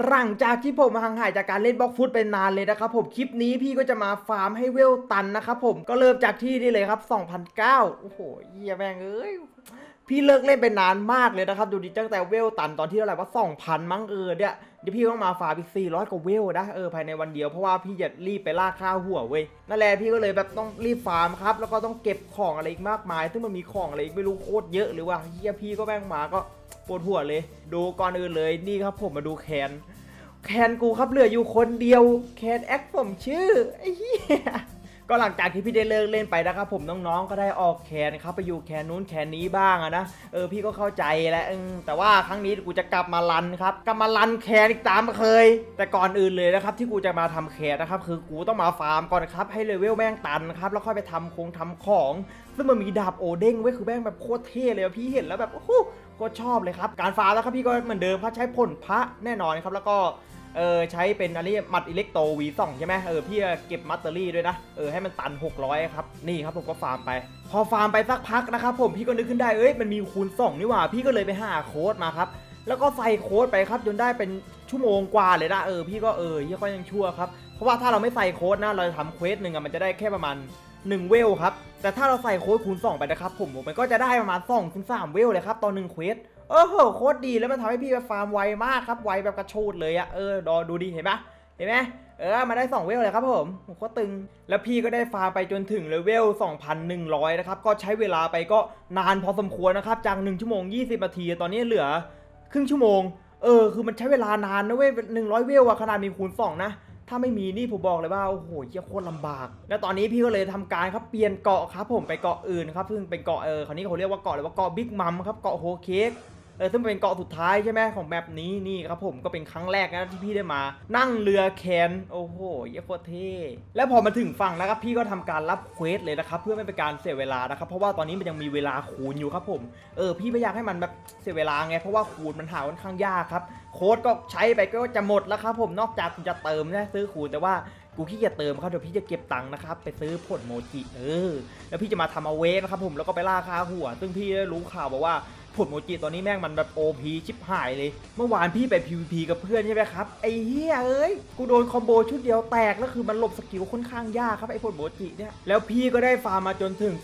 หลังจากที่ผมห่างหายจากการเล่นบล็อกฟุตไปนานเลยนะครับผมคลิปนี้พี่ก็จะมาฟาร์มให้เวลตันนะครับผมก็เริ่มจากที่นี่เลยครับ2009โอ้โหเหี้ยแม่งเอ้ยพี่เลิกเล่นไปนานมากเลยนะครับ ดูดิตั้งแต่เวลตันตอนที่เท่าไหร่ว่า2,000 มั้งเออเนี่ยเดี๋ยวพี่ต้องมาฟาร์มอีก400กว่าเวลนะเออภายในวันเดียวเพราะว่าพี่จะรีบไปล่าข้าวหัวเว้ยนั่นแหละพี่ก็เลยแบบต้องรีบฟาร์มครับแล้วก็ต้องเก็บของอะไรอีกมากมาย ซึ่งมันมีของอะไรอีกไม่รู้โคตรเยอะเลยว่ะเฮียพี่ก็แม่งมาก็ ปวดหัวเลย ดูก่อนอื่นเลยนี่ครับผมมาดูแคนแคนกูครับเหลืออยู่คนเดียวแคนแอคผมชื่อไอ้เหี้ยก็หลังจากที่พี่ได้เลิกเล่นไปนะครับผมน้องๆก็ได้ออกแคนครับไปอยู่แคนนู้นแคนนี้บ้างอะนะเออพี่ก็เข้าใจแล้วแต่ว่าครั้งนี้กูจะกลับมารันครับกลับมารันแคนอีกตามเคย แต่ก่อนอื่นเลยนะครับที่กูจะมาทำแคนนะครับคือกูต้องมาฟาร์มก่อนครับให้เลเวลแม่งตันครับแล้วค่อยไปทำคงทำของซึ่งมันมีดาบโอเด้งไว้คือแม่งแบบโคตรเท่เลยพี่เห็นแล้วแบบโอ้ โหโคตรชอบเลยครับ การฟาร์มแล้วครับพี่ก็เหมือนเดิมครับใช้ผลพระแน่นอนครับแล้วก็เออใช้เป็นอันนี้มัดอิเล็กโต V2 ใช่ไหมเออพี่เก็บมัตเตอรี่ด้วยนะเออให้มันตัน 600 ครับ นี่ครับผมก็ฟาร์มไป พอฟาร์มไปสักพักนะครับผมพี่ก็นึกขึ้นได้เอ้ยมันมีคูณ2นี่หว่าพี่ก็เลยไปหาโค้ดมาครับแล้วก็ใส่โค้ดไปครับจนได้เป็นชั่วโมงกว่าเลยนะเออพี่ก็เออเหี้ยก็ยังชั่วครับเพราะว่าถ้าเราไม่ใส่โค้ดนะเราจะทำเควสหนึ่งอะมันจะได้แค่ประมาณ 1 เวลครับ แต่ถ้าเราใส่โค้ดคูณ 2 ไปนะครับผมมันก็จะได้ประมาณ2คูณ3เวลเลยครับต่อ1เควสเออโหโคตรดีแล้วมันทำให้พี่ไปฟาร์มไวมากครับไวแบบกระโชดเลยอะเออดอดูดิเห็นปะเห็นไหมเออมาได้ 2 เวลเลยครับผมโหโคตรตึง แล้วพี่ก็ได้ฟาร์มไปจนถึงเลเวล 2,100 นะครับ ก็ใช้เวลาไปก็นานพอสมควรนะครับจาก 1 ชั่วโมง 20 นาที ตอนนี้เหลือครึ่งชั่วโมง เออ คือมันใช้เวลานานนะเว้ย100 เวลอะขนาดมีคูณ 2 นะ ถ้าไม่มีนี่ผมบอกเลยว่าโอ้โหเยี่ยโคตรลำบาก แล้วตอนนี้พี่ก็เลยทำการครับเปลี่ยนเกาะครับ ผมไปเกาะอื่นครับซึ่งเป็นเกาะเออคราวนี้เขาเรียกว่าเกาะเลยว่าเกาะบิ๊กมัมครับเกาะโฮเค้ก เออซึ่งเป็นเกาะสุดท้ายใช่ไหมของแบบนี้นี่ครับผมก็เป็นครั้งแรกนะที่พี่ได้มา นั่งเรือแคนโอ้โหเหี้ยโคตรเท่แล้วพอมาถึงฝั่งนะครับพี่ก็ทำการรับเควสเลยนะครับเพื่อไม่เป็นการเสียเวลานะครับเพราะว่าตอนนี้มันยังมีเวลาคูณอยู่ครับผมเออพี่ไม่อยากให้มันแบบเสียเวลาไงเพราะว่าคูณมันหาค่อนข้างยากครับโค้ดก็ใช้ไปก็จะหมดแล้วครับผมนอกจากคุณจะเติมนะซื้อคูณแต่ว่ากูขี้เกียจเติมครับเดี๋ยวพี่จะเก็บตังค์นะครับไปซื้อผลโมจิเออแล้วพี่จะมาทำเอาเวฟนะครับผมแล้วก็ไปล่าคาหัว ซึ่งพี่ได้รู้ข่าวบอกว่า ผลโมจิตอนนี้แม่งมันแบบ OP ชิบหายเลย เมื่อวานพี่ไป PVP กับเพื่อนใช่ไหมครับ ไอ้เหี้ยเอ้ย กูโดนคอมโบชุดเดียวแตกแล้วคือมันหลบสกิลค่อนข้างยากครับไอ้ผลโมจิเนี่ย แล้วพี่ก็ได้ฟาร์มมาจนถึง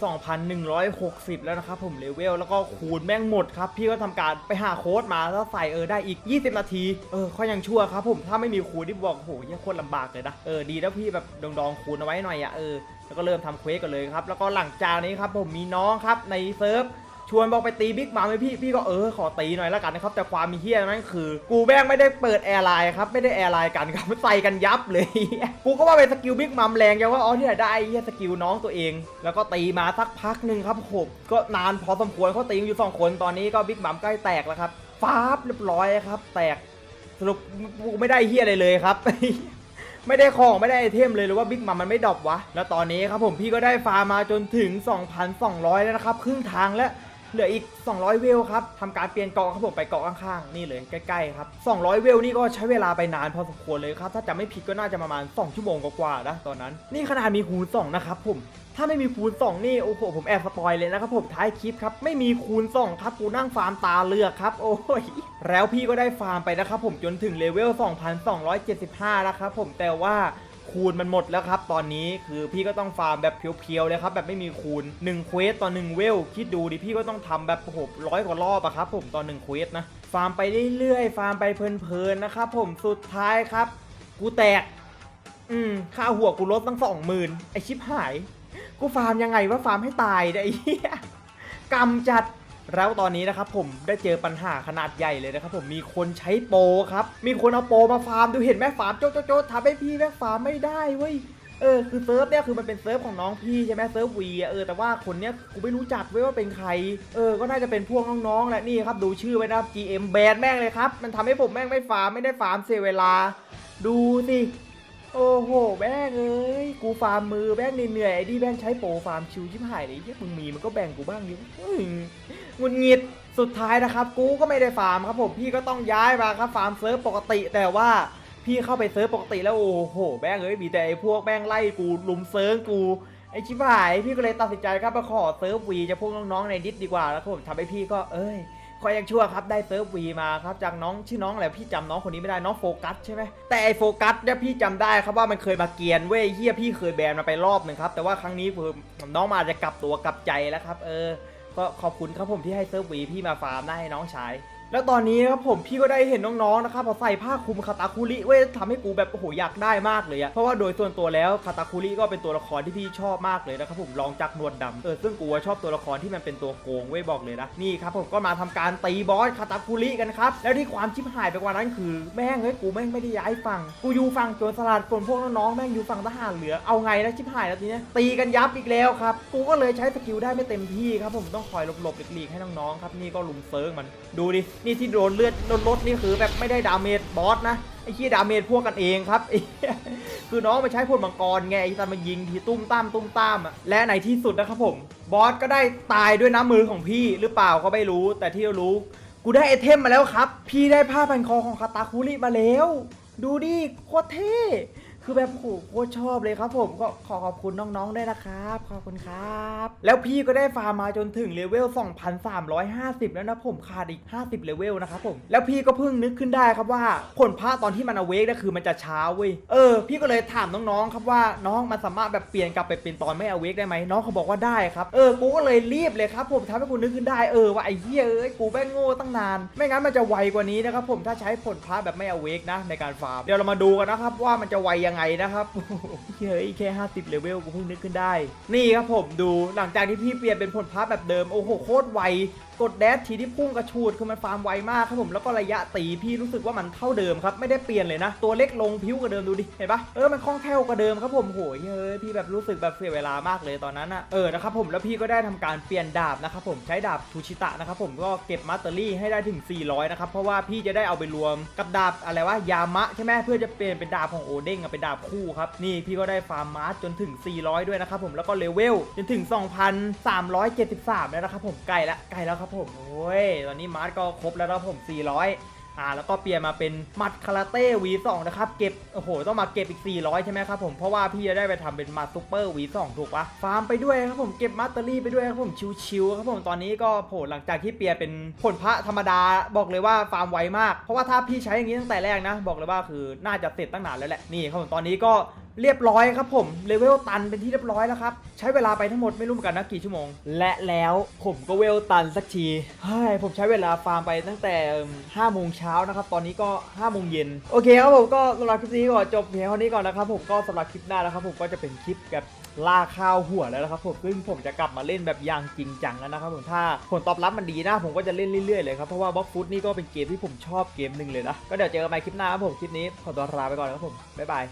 2,160 แล้วนะครับผมเลเวลแล้วก็คูณแม่งหมดครับ พี่ก็ทำการไปหาโค้ดมาแล้วใส่เออได้อีก 20 นาที เออค่อยยังชั่วครับผมถ้าไม่มีคูณที่บอกโหเหี้ยโคตรลำบากเลยนะเออดีแล้วพี่แบบดองดองๆคูณเอาไว้หน่อยอะเออแล้วก็เริ่มทำเควสกันเลยครับแล้วก็หลังจากนี้ครับผมมีน้องครับในเซิร์ฟ ชวนบอกไปตีบิ๊กมาไหมพี่ พี่ก็เออขอตีหน่อยแล้วกันนะครับ แต่ความมีเฮี้ยนั้นคือ กูแม่งไม่ได้เปิดแอร์ไลน์ครับไม่ได้แอร์ไลน์กันครับใส่กันยับเลย กูก็ว่าเป็นสกิลบิ๊กมัมแรงยังว่าอ๋อที่ไหนได้ไอ้เฮี้ยสกิลน้องตัวเอง แล้วก็ตีมาสักพักหนึ่งครับผมก็นานพอสมควรเขาตีอยู่สองคนตอนนี้ก็บิ๊กมัมใกล้แตกแล้วครับฟ้าบเรียบร้อยครับ แตกสรุปกูไม่ได้เฮี้ยอะไรเลยครับไม่ได้ของไม่ได้ไอเทมเลยหรือว่าบิ๊กมัมมันไม่ดรอปวะ แล้วตอนนี้ครับผมพี่ก็ได้ฟาร์มาจนถึง 2,200 แล้วนะครับ ครึ่งทางแล้ว เหลืออีก 200 เวลครับทำการเปลี่ยนเกาะครับผมไปเกาะข้างๆนี่เลยใกล้ๆครับ 200 เวลนี่ก็ใช้เวลาไปนานพอสมควรเลยครับ ถ้าจำไม่ผิดก็น่าจะประมาณ 2 ชั่วโมงกว่าๆนะตอนนั้น นี่ขนาดมีคูณ2นะครับผมถ้าไม่มีคูณ2นี่โอ้โหผมแอบสปอยเลยนะครับผมท้ายคลิปครับไม่มีคูณ2ครับกูนั่งฟาร์มตาเลือกครับ โอ้ยแล้วพี่ก็ได้ฟาร์มไปนะครับผมจนถึงเลเวล 2,275 แล้วครับผมแต่ว่า คูณมันหมดแล้วครับ ตอนนี้คือพี่ก็ต้องฟาร์มแบบเพียวๆเลยครับแบบไม่มีคูณ1เควสต่อ1เวลคิดดูดิพี่ก็ต้องทำแบบโอ้โหร้อยกว่ารอบอะครับผมต่อ1เควสนะฟาร์มไปเรื่อยๆ ฟาร์มไปเพลินๆนะครับผมสุดท้ายครับ กูแตก อืมค่าหัวกูลดตั้งสองหมื่นไอชิบหาย กูฟาร์มยังไงว่าฟาร์มให้ตายเนี่ยไอ้เหี้ยกำจัด แล้วตอนนี้นะครับผมได้เจอปัญหาขนาดใหญ่เลยนะครับผมมีคนใช้โปรครับ มีคนเอาโปรมาฟาร์มดูเห็นไหมฟาร์มโจ๊ะโจ๊ะทำให้พี่แม่ฟาร์มไม่ได้เว้ยเออคือเซิร์ฟเนี่ยคือมันเป็นเซิร์ฟของน้องพี่ใช่ไหมเซิร์ฟวีเออแต่ว่าคนเนี้ยกูไม่รู้จักเว้ยว่าเป็นใครเออก็น่าจะเป็นพวกน้องๆแหละนี่ครับดูชื่อไว้นะครับ GM แบนแม่งเลยครับมันทำให้ผมแม่งไม่ฟาร์มไม่ได้ฟาร์มเสียเวลา ดูสิโอ้โหแม่งเอ้ย กูฟาร์มมือแม่งเหนื่อยไอ้นี่แม่งใช้โปรฟาร์มชิวชิบหายเลยที่มึงมีมันก็แบ่งกูบ้างดิงุดหงิดสุดท้ายนะครับ กูก็ไม่ได้ฟาร์มครับผมพี่ก็ต้องย้ายมาครับฟาร์มเซิร์ฟปกติแต่ว่าพี่เข้าไปเซิร์ฟปกติแล้วโอ้โหแม่งเอ้ยมีแต่ไอ้พวกแม่งไล่กูลุมเซิร์ฟกูไอ้ชิบหายพี่ก็เลยตัดสินใจครับมาขอเซิร์ฟวีจะพวกน้องๆในดิสดีกว่าแล้วครับผมทำให้พี่ก็เอ้ย คอยยังชั่วครับได้เซิร์ฟวีมาครับจากน้องชื่อน้องอะไรพี่จำน้องคนนี้ไม่ได้น้องโฟกัสใช่ไหมแต่ไอโฟกัสเนี่ยพี่จำได้ครับว่ามันเคยมาเกียนเว้ยเฮียพี่เคยแบนมาไปรอบหนึ่งครับแต่ว่าครั้งนี้คือน้องมาจะกลับตัวกลับใจแล้วครับ เออ ก็ขอบคุณครับผมที่ให้เซิร์ฟวีพี่มาฟาร์มได้ให้น้องชาย แล้วตอนนี้นะครับผมพี่ก็ได้เห็นน้องๆนะครับพอใส่ผ้าคลุมคาตาคุริเว้ยทำให้กูแบบโอ้โหอยากได้มากเลยอะเพราะว่าโดยส่วนตัวแล้วคาตาคุริก็เป็นตัวละครที่พี่ชอบมากเลยนะครับผมลองจากนวดดำเออซึ่งกูชอบตัวละครที่มันเป็นตัวโกงเว้ยบอกเลยนะนี่ครับผมก็มาทำการตีบอสคาตาคุริกันครับแล้วที่ความชิบหายไปกว่านั้นคือแม่งเฮ้ยกูแม่งไม่ได้ย้ายฝั่งกูอยู่ฝั่งโจรสลัดส่วนพวกน้องๆแม่งอยู่ฝั่งทหารเหลือเอาไงนะชิบหายแล้วทีเนี้ยตีกันยับอีกแล้วครับกูก็เลยใช้สกิลได้ไม่เต็มที่ครับผมต้องคอยหลบๆหลีกๆให้น้องๆครับนี่ก็ลุมเซิร์มันดูดินี่ที่โดนเลือดโดนรถนี่คือแบบไม่ได้ดาเมจบอสนะไอ้ที่ดาเมจพวกกันเองครับคือน้องมาใช้พลมังกรไงไอ้ตอนมายิงทีตุ้มตามตุ้มตามอะและในที่สุดนะครับผมบอสก็ได้ตายด้วยน้ำมือของพี่หรือเปล่าก็ไม่รู้ แต่ที่รู้ กูได้ไอเทมมาแล้วครับ พี่ได้ผ้าพันคอของคาตาคุริมาแล้ว ดูดิโคตรเท่ คือแบบโหโคตรชอบเลยครับผมก็ขอขอบคุณน้องๆด้วยนะครับ ขอบคุณครับ แล้วพี่ก็ได้ฟาร์มมาจนถึงเลเวล 2,350 แล้วนะผมขาดอีก 50 เลเวลนะครับผม แล้วพี่ก็เพิ่งนึกขึ้นได้ครับว่าผลพระตอนที่มันอเวกนี่ยคือมันจะช้าเว้ย เออ พี่ก็เลยถามน้องๆครับว่าน้องมันสามารถแบบเปลี่ยนกลับไปเป็นตอนไม่อเวกได้ไหมน้องเขาบอกว่าได้ครับ เออ กูก็เลยรีบเลยครับผมทำให้กูนึกขึ้นได้เออว่าไอ้เหี้ยเอ้ยกูแม่งโง่ตั้งนาน ไม่งั้นมันจะไวกว่านี้นะครับผมถ้าใช้ผลพระแบบไม่อเวกนะในการฟาร์มเดี๋ยวเรามาดูกันนะครับว่ามันจะไวยังไงไงนะครับเฮ้ยแค่50เลเวลกูเพิ่งนึกขึ้นได้ นี่ครับผมดูหลังจากที่พี่เปลี่ยนเป็นผลพระแบบเดิมโอ้โหโคตรไว กดแดชทีที่พุ่งกระชูดคือมันฟาร์มไวมากครับผมแล้วก็ระยะตีพี่รู้สึกว่ามันเท่าเดิมครับไม่ได้เปลี่ยนเลยนะ ตัวเล็กลงพิ้วกว่าเดิมดูดิเห็นปะเออมันคล่องแคล่วกว่าเดิมครับผมโหยเฮ้ยพี่แบบรู้สึกแบบเสียเวลามากเลยตอนนั้นอะเออนะครับผมแล้วพี่ก็ได้ทำการเปลี่ยนดาบนะครับผมใช้ดาบทูชิตะนะครับผมก็เก็บมาสเตอรี่ให้ได้ถึง 400 นะครับเพราะว่าพี่จะได้เอาไปรวมกับดาบอะไรวะยามะใช่ไหมเพื่อจะเปลี่ยนเป็นดาบของโอเด้งเป็นดาบคู่ครับนี่พี่ก็ได้ฟาร์มมาร์จจนถึง 400 ด้วยนะครับผมแล้วก็เลเวลจนถึง 2,373แล้วนะครับผมใกล้ละใกล้แล้วครับผมโอ้ยตอนนี้มาร์จก็ครบแล้วนะครับผม 400 อ่าแล้วก็เปลี่ยนมาเป็นมัดคาราเต้ V2 นะครับเก็บโอ้โหต้องมาเก็บอีก 400 ใช่ไหมครับผมเพราะว่าพี่จะได้ไปทำเป็นมัดซูเปอร์ V2 ถูกปะฟาร์มไปด้วยครับผมเก็บมาสเตอรี่ไปด้วยครับผมชิวๆครับผมตอนนี้ก็โผล่หลังจากที่เปลี่ยนเป็นผลพระธรรมดาบอกเลยว่าฟาร์มไวมาก เพราะว่าถ้าพี่ใช้อย่างนี้ตั้งแต่แรกนะ บอกเลยว่าคือน่าจะเสร็จตั้งนานแล้วแหละนี่ครับผมตอนนี้ก็ เรียบร้อยครับผมเลเวลตันเป็นที่เรียบร้อยแล้วครับ ใช้เวลาไปทั้งหมดไม่รู้เหมือนกันนะกี่ชั่วโมง และแล้วผมก็เวลตันสักทีเฮ้ยผมใช้เวลาฟาร์มไปตั้งแต่5โมงเช้านะครับ ตอนนี้ก็5โมงเย็นโอเคครับผมก็สำหรับคลิปนี้ก็จบเพียงเท่านี้ก่อนนะครับผมก็สำหรับคลิปหน้านะครับผมก็จะเป็นคลิปแบบล่าข้าวหัวแล้วนะครับผมซึ่งผมจะกลับมาเล่นแบบอย่างจริงจังแล้วนะครับผมถ้าผลตอบรับมันดีนะผมก็จะเล่นเรื่อยๆเลยครับเพราะว่าบล็อกฟุตนี่ก็เป็นเกมที่ผมชอบเกมหนึ่งเลยนะก็เดี๋ยวเจอกันใหม่คลิปหน้าครับผมคลิปนี้ขอตัวลาไปก่อนครับผมบ๊ายบาย